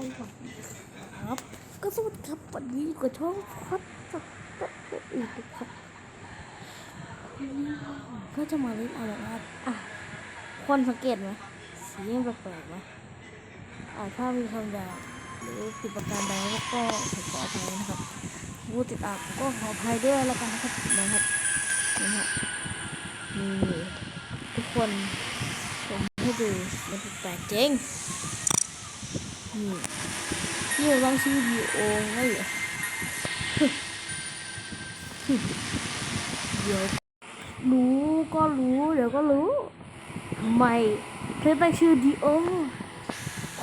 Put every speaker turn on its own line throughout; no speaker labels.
ครับครับ ก็สวัสดีครับวันนี้ก็ช่องพัดสักตัดอีกครับก็จะมาเล่นอะไรนะอะคนสังเกตไหมสีมันแปลกๆไหมอ่าถ้ามีคำหยาหรือผิดประการใดก็ขอขออภัยนะครับผู้ติดตามก็ขออภัยด้วยแล้วกันนะครับนะครับนะฮะนี่ทุกคนผมให้ดูมันแปลกจริง นี่นี่ลองชื่อวีโอไม่เหรอเดี๋ยวรู้ก็รู้ เดี๋ยวก็รู้ทำไมเธอตั้งชื่อดีโอ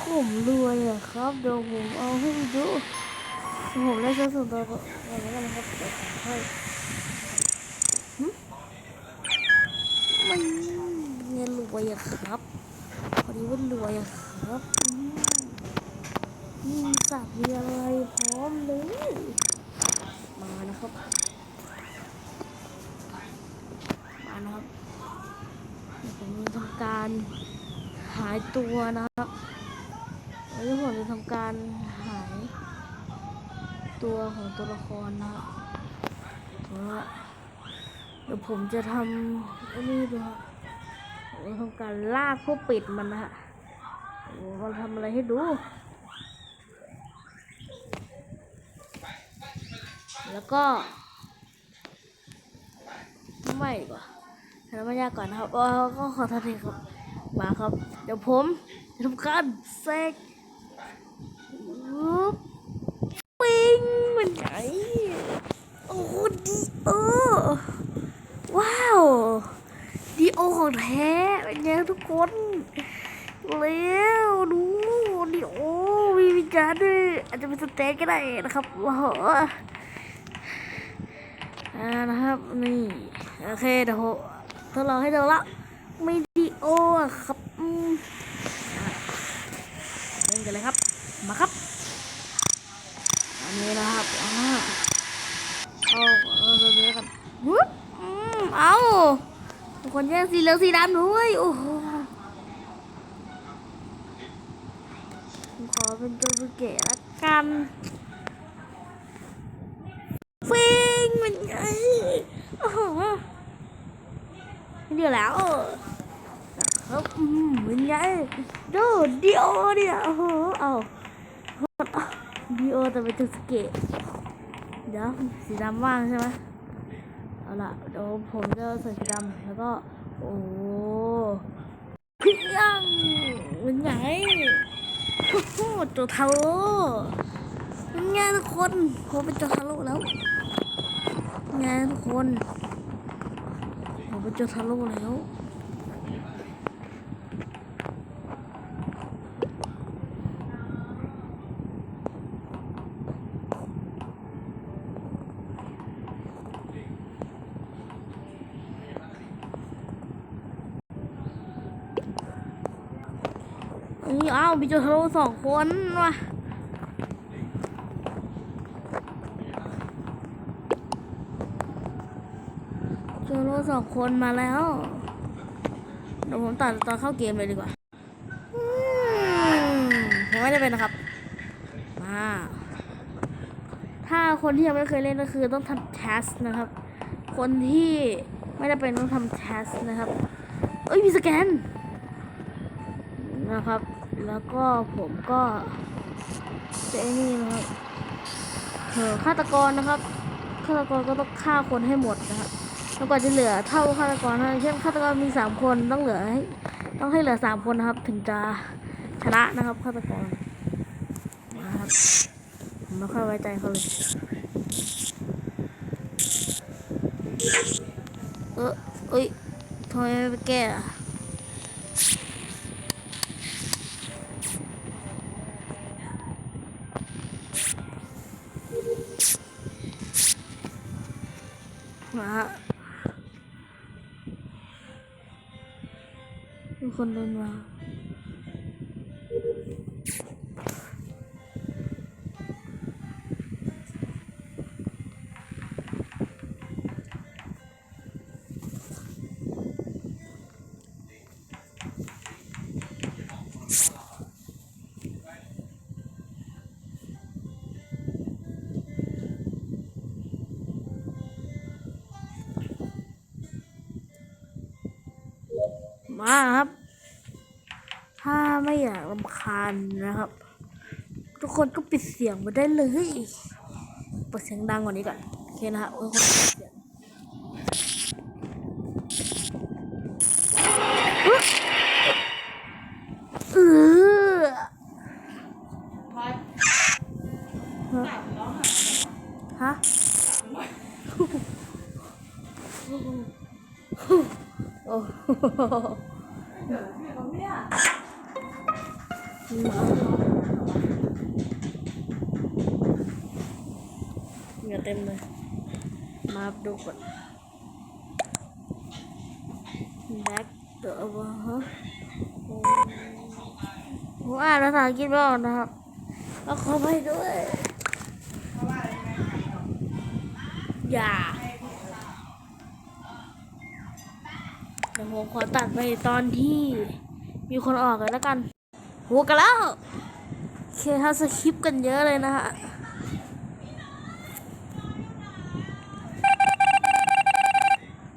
ผมรวยอะครับเดี๋ยวผมเอาให้ดูผมได้ซื้อส่วนตัวก่อนแล้วกันะครับเดี๋ยวผมให้หึไม่เงินรวยอะครับพอดีว่ารวยอะครับ มีสัตว์มีอะไรพร้อมเลย มานะครับ มานะครับผมจะทำการหายตัวนะครับเดี๋ยวผมจะทำการหายตัวของตัวละครนะครับเพราะว่าเดี๋ยวผมจะทำอ้นี่ดูครับผมทำการลากพวกปิดมันนะฮะผมทำอะไรให้ดู แล้วก็ไม่ดีกว่าแล้วไม่ยากก่อนนะครับก็ขอโทษทีครับมาครับ เดี๋ยวผมจะทำการเซกปิ้งมันใหญ่โอ้ดีโอว้าวดีโอของแท้เป็นไงทุกคนเร็วดูดีโอมีวิจารณ์ด้วยอาจจะเป็นสเต็กก็ได้นะครับว้าวอ่า นะครับนี่โอเคเดี๋ยวทดลองให้ดูละมีดีโอครับอะเล่นกันเลยครับ มาครับ อันนี้นะครับอ่าเอาเอาตัวนี้แล้วกันวุ๊บอืมเอาทุกคนแย่งสีเหลืองสีดำด้วยโอ้โหขอเป็นตัวเกะละกันฟิงมันไง โอ้โหเดี๋ยวแล้วนะครับอืมมันไงดูดีโอเนี่ยโอ้โหเอาดีโอแต่เป็นตัวสเกะเดี๋ยวสีดำว่างใช่ไหมเอาล่ะเดี๋ยวผมจะใส่สีดำแล้วก็โอ้พี่ยังมันไงโอ้โหตัวทาโร่มันไงทุกคนผมเป็นตัวทาโร่แล้ว ไงทุกคนผมเป็นตัวทาโร่แล้วนี่อ้าวมีตัวทาโร่สองคนว่ะ เจอรถสองคนมาแล้วเดี๋ยวผมตัดตอนเข้าเกมเลยดีกว่าอืมผมไม่ได้เป็นนะครับ มาถ้าคนที่ยังไม่เคยเล่นก็คือต้องทำเทสนะครับ คนที่ไม่ได้เป็นต้องทำเทสนะครับ เอ้ยมีสแกนนะครับ แล้วก็ผมก็จะนี่นะครับเออฆาตกรนะครับฆาตกรก็ต้องฆ่าคนให้หมดนะครับ แล้วกว่าจะเหลือเท่าฆาตกรนะเช่นฆาตกรมีสามคนต้องเหลือให้ต้องให้เหลือสามคนนะครับ ถึงจะชนะนะครับฆาตกรนะครับผมไม่ค่อยไว้ใจเขาเลยเออเอ้ยทำไมไม่ไปแก้อะมา คนเดินมามาครับ ไม่อยากรำคาญนะครับ ทุกคนก็ปิดเสียงไปได้เลยเปิดเสียงดังกว่านี้ก่อนโอเคนะครับเออคนปิดเสียงเออฮะโอ้
เห
งื่อเต็มเลย มาดูก่อนแบ็คเดอร์วะฮะผมอ่านภาษาอังกฤษไม่ออกนะครับแล้วขอไปด้วย
อ
ย่าเดี๋ยวผมขอตัดไปตอนที่มีคนออกเลยแล้วกัน โหกันแล้วเคครับสคริปกันเยอะเลยนะฮะ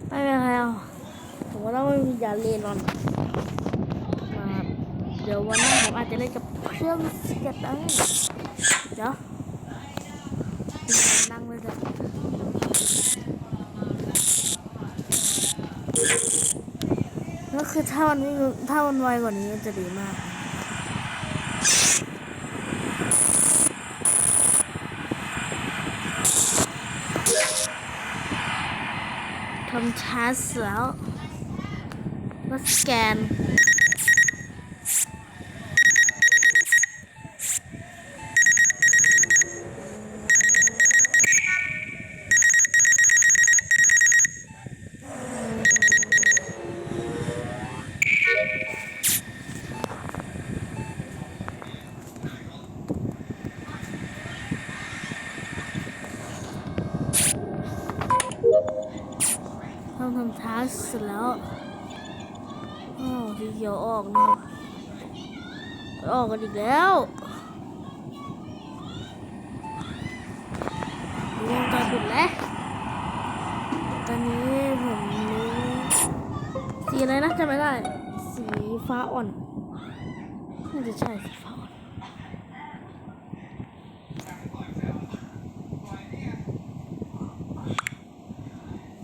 ไม่เป็นไรอะผมว่าต้องไม่มียาเล่นนอนมาเดี๋ยววันหน้าผมอาจจะเล่นกับเครื่องสเก็ตได้เดี๋ยวนั่งเลยจ้ะแล้วคือถ้ามันไม่ถ้ามันไวกว่านี้จะดีมาก ทำช้าเสร็จแล้วก็สแกน ทำช้าเสร็จแล้วอ้าวสีเขียวออกนะออกกันอีกแล้วดูวงจรปิดแล้วตอนนี้ผมรู้สีอะไรนะจำไม่ได้ สีฟ้าอ่อนน่าจะใช่สีฟ้าอ่อน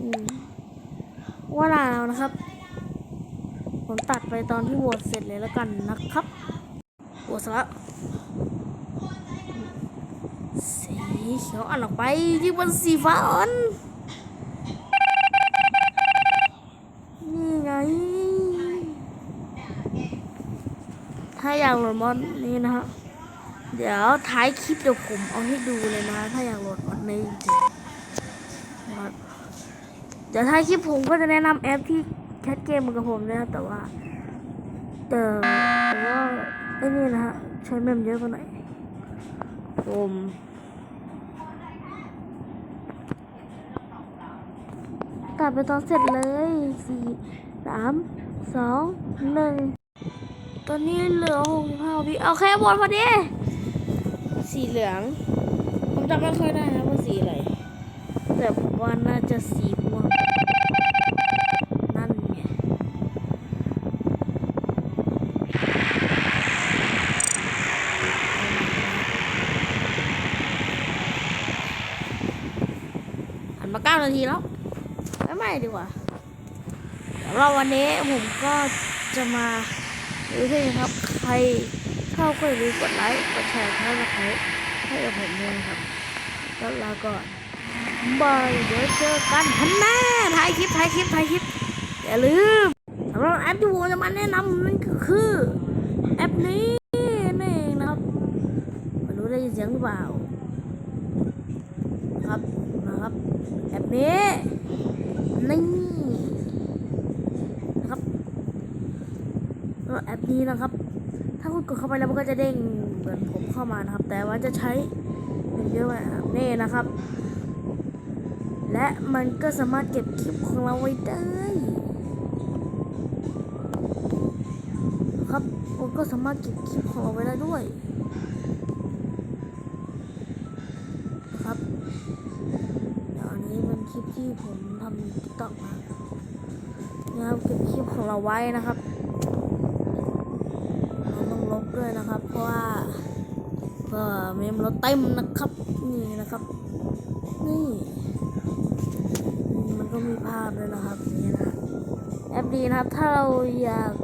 อืมาวนะครับ ผมตัดไปตอนที่โหวตเสร็จเลยแล้วกันนะครับโหวตเสร็จแล้วสีเขียวอ่อนออกไปยิ่งเป็นสีฟ้าอ่อนนี่ไง ถ้าอยากโหลดมอดนี้นะฮะเดี๋ยวท้ายคลิปเดี๋ยวผมเอาให้ดูเลยนะ ถ้าอยากโหลดมอดนี้จริง เดี๋ยวท้ายคลิปผมก็จะแนะนำแอปที่แคทเกมเหมือนกับผมนะแต่ว่าแต่แต่ว่าไอ้นี่นะฮะใช้เมมเยอะไปหน่อยผมตัดไปตอนเสร็จเลยสี่สามสองหนึ่งตอนนี้เหลือหกสิบห้าวิเอาแค่บนพอดีสีเหลือง ผมจำไม่ค่อยได้นะว่าสีอะไรแต่ผมว่าน่าจะสีม่วง นั่นไงหั นานาทีแล้วไม่ไม่ดีกว่าสำหรับวันนี้ผมก็จะมาดูที่ครับ ใครชอบก็อย่าลืมกดไลค์กดแชร์ให้กับผมให้กับผมด้วยนะครับแล้วลาก่อนบายเดี๋ยวเจอกันทันแน่ถ่ายคลิปถ่ายคลิปถ่ายคลิปอย่าลืมสำหรับแอปที่ผมจะมาแนะนำนั่นก็คือ แอปนี้นี่เอนะครับไม่รู้ได้ยินเสียงหรือเปล่าครับ นะครับนี้นี่นะครับแล้วแอปนี้นะครับ ถ้าคุณกดเข้าไปแล้วมันก็จะเด้งเหมือนผมเข้ามานะครับ แต่ว่าจะใช้เยอะไปนะครับนี่นะครับ และมันก็สามารถเก็บคลิปของเราไว้ได้ครับมันก็สามารถเก็บคลิปของเราไว้ได้ด้วย ผมทำติ๊กต็อกมานะครับเก็บคลิปของเราไว้นะครับเราต้องลบด้วยนะครับ เพราะว่าเพื่อเมมเราเต็มนะครับนี่นะครับ นี่ มันก็มีภาพด้วยนะครับนี่นะแอปดีนะครับ ถ้าเราอยาก